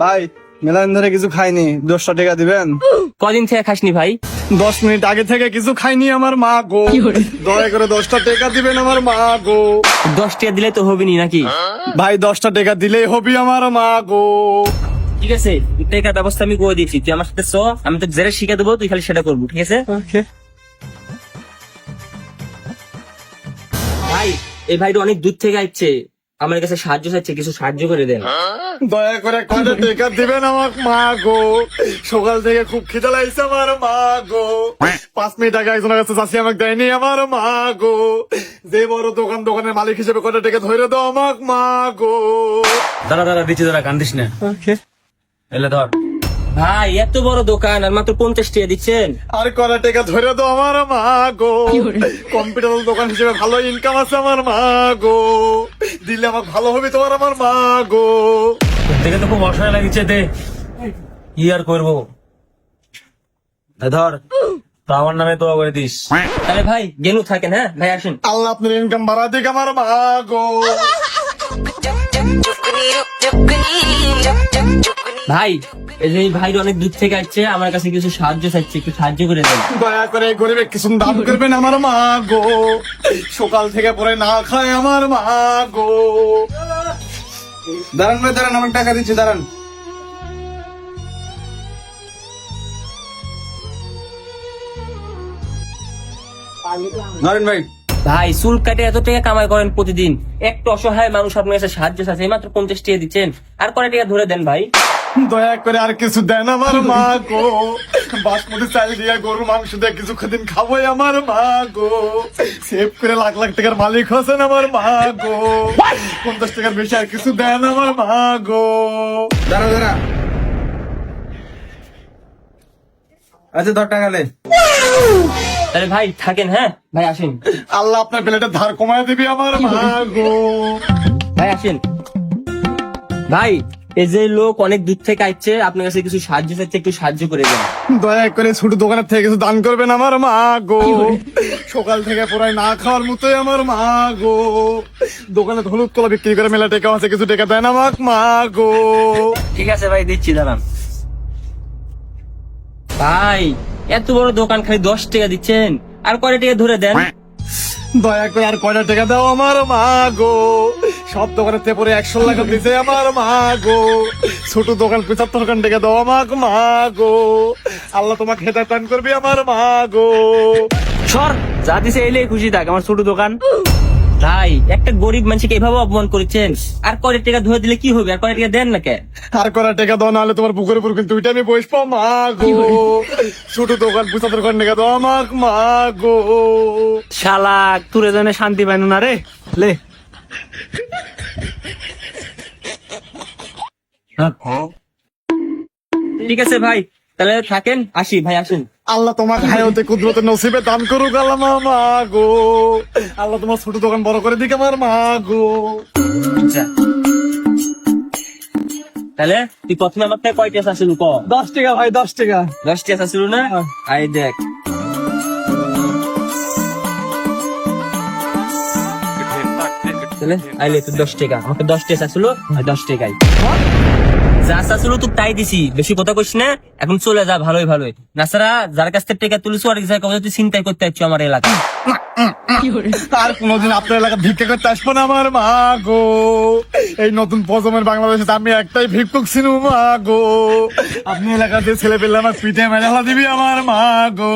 ভাই মেলাদিন ধরে কিছু খাইনি দশটা টাকা দিবেন? কদিন থেকে খাসনি ভাই? দশ মিনিট আগে থেকে কিছু খাইনি আমার মা গো। দয়া করে দশটা টাকা দিবেন আমার মা গো। দশ টাকা দিলে তো হবে নি নাকি? ভাই দশটা টাকা দিলেই হবি আমার মা গো। ঠিক আছে টাকার ব্যবস্থা আমি করে দিচ্ছি। তুই আমার সাথে চ আমি তো জেরে শিখে দেবো তুই খালি সেটা করব ঠিক আছে? ভাই এই ভাইটা অনেক দূর থেকে আসছে আমার কাছে সাহায্য চাইছে কিছু সাহায্য করে দেন। দয়া করে কয়টা টেকা দিবেন আমার মা গো। সকাল থেকে খুব খিদে লাগছে আমার মা গো। পাঁচ মিনিট আগে একজনের কাছে চাষি আমাকে দেয়নি আমার মা গো। যে বড় দোকান দোকানের মালিক হিসেবে কয়টা টেকে ধরে দাও আমাক মা গো। দাঁড়া দাঁড়া দিচ্ছি দাঁড়া কান্দিস না। এলে ধর। ভাই এত বড় দোকান আর মাত্র পঞ্চাশ টাকা দিচ্ছেন। আর কয়টা টাকা ধরে তো আমার মা গো। কম্পিউটার দোকান হিসেবে ভালো ইনকাম আছে আমার মা গো। দিলে আমার ভালো হবে তোমার আমার মা গো। দেখে তো খুব অসহায় লাগছে দে। কি আর করব? ধর। তো আমার নামে তো করে দিস। তাহলে ভাই গেলু থাকেন হ্যাঁ? ভাই আসেন। আল্লাহ আপনার ইনকাম বাড়া দিক আমার মা গো। ভাই এই যে এই অনেক দূর থেকে আসছে আমার কাছে কিছু সাহায্য চাইছে একটু সাহায্য করে দেন। দয়া করে গরিবে কিছু দান করবেন আমার মা গো। সকাল থেকে পরে না খায় আমার মা গো। দাঁড়ান ভাই দাঁড়ান আমার টাকা দিচ্ছি দাঁড়ান। ধরেন ভাই। ভাই চুল কাটে এত টাকা কামাই করেন প্রতিদিন। একটু অসহায় মানুষ আপনার কাছে সাহায্য চাইছে এই মাত্র পঞ্চাশ টাকা দিচ্ছেন। আর কটা টাকা ধরে দেন ভাই? দয়া করে আর কিছু দেন আমার মা গো বাসমতি চাল দিয়ে গরু মাংস দিয়ে কিছু দিন খাবোই আমার মা গো সেভ করে লাখ লাখ টাকার মালিক হচ্ছেন আমার মা গো পঞ্চাশ টাকার বেশি আর কিছু দেন আমার মা গো দাঁড়া দাঁড়া আচ্ছা দশ টাকা লে। তাহলে ভাই থাকেন হ্যাঁ? ভাই আসেন। আল্লাহ আপনার প্লেটের ধার কমায় দিবি আমার মা গো ভাই আসেন। ভাই এই যে লোক অনেক দূর থেকে আসছে আপনার কাছে কিছু সাহায্য চাইছে একটু সাহায্য করে দেন। দয়া করে ছোট দোকানের থেকে কিছু দান করবেন আমার মা গো। সকাল থেকে পুরাই না খাওয়ার মতোই আমার মা গো। দোকানে হলুদ কলা বিক্রি করে মেলা টাকা আছে কিছু টাকা দেন আমার মা গো। ঠিক আছে ভাই দিচ্ছি দাঁড়ান। ভাই এত বড় দোকান খালি দশ টাকা দিচ্ছেন আর কয় টাকা ধরে দেন? দয়া করে আর কয়টা টাকা দাও আমার মা গো সব দোকানের পরে একশো টাকা দিতে আমার মা গো ছোট দোকান পঁচাত্তর খান টাকা দাও আমাকে মা গো আল্লাহ তোমাকে হেদায়ত টান করবে আমার মা গো সর, যা দিছে এলে খুশি থাক, আমার ছোট দোকান। ভাই একটা গরিব মানুষকে এভাবে অপমান করেছেন। আর কয় টাকা ধুয়ে দিলে কি হবে? আর কয় টাকা দেন না কে? আর কয়টা টাকা দাও নাহলে তোমার বুকের উপর কিন্তু ওইটা আমি বসবো মা গো। ছোট দোকান পঁচাত্তর খান টাকা দাও আমাকে মা গো। শালা তুরে জানে শান্তি পাইনু না রে। লে। ঠিক আছে ভাই তাহলে থাকেন আসি ভাই আসেন। আল্লাহ তোমাকে হায়তে কুদরতে নসিবে দান করুক আল্লাহ মা মা গো। আল্লাহ তোমার ছোট দোকান বড় করে দিক আমার মা গো। আচ্ছা। তাহলে তুই প্রথমে আমার থেকে কয়টা আসিল ক দশ টাকা ভাই দশ টাকা। দশ দশটি আসিল না? আই দেখ। তাহলে আইলে তুই দশ টাকা। আমাকে দশ টাকা আসিল আর দশ টাকাই। যা আসিল তুই তাই দিছি। বেশি কথা কইস না, এখন চলে যা ভালোই ভালোই। নাসারা, যার কাছ থেকে টাকা তুলিস আর জায়গা তুই চিন্তাই করতে চাচ্ছ আমার এলাকা আর কোনোদিন আপনার এলাকা ভিক্ষা করতে আসব না আমার, মা গো। এই নতুন প্রজন্মের বাংলাদেশে তো আমি একটাই ভিক্ষুক ছিল মা গো। আপনি এলাকাতে ছেলে পেলে আমার পিঠে মেলা দিবি আমার, মা গো।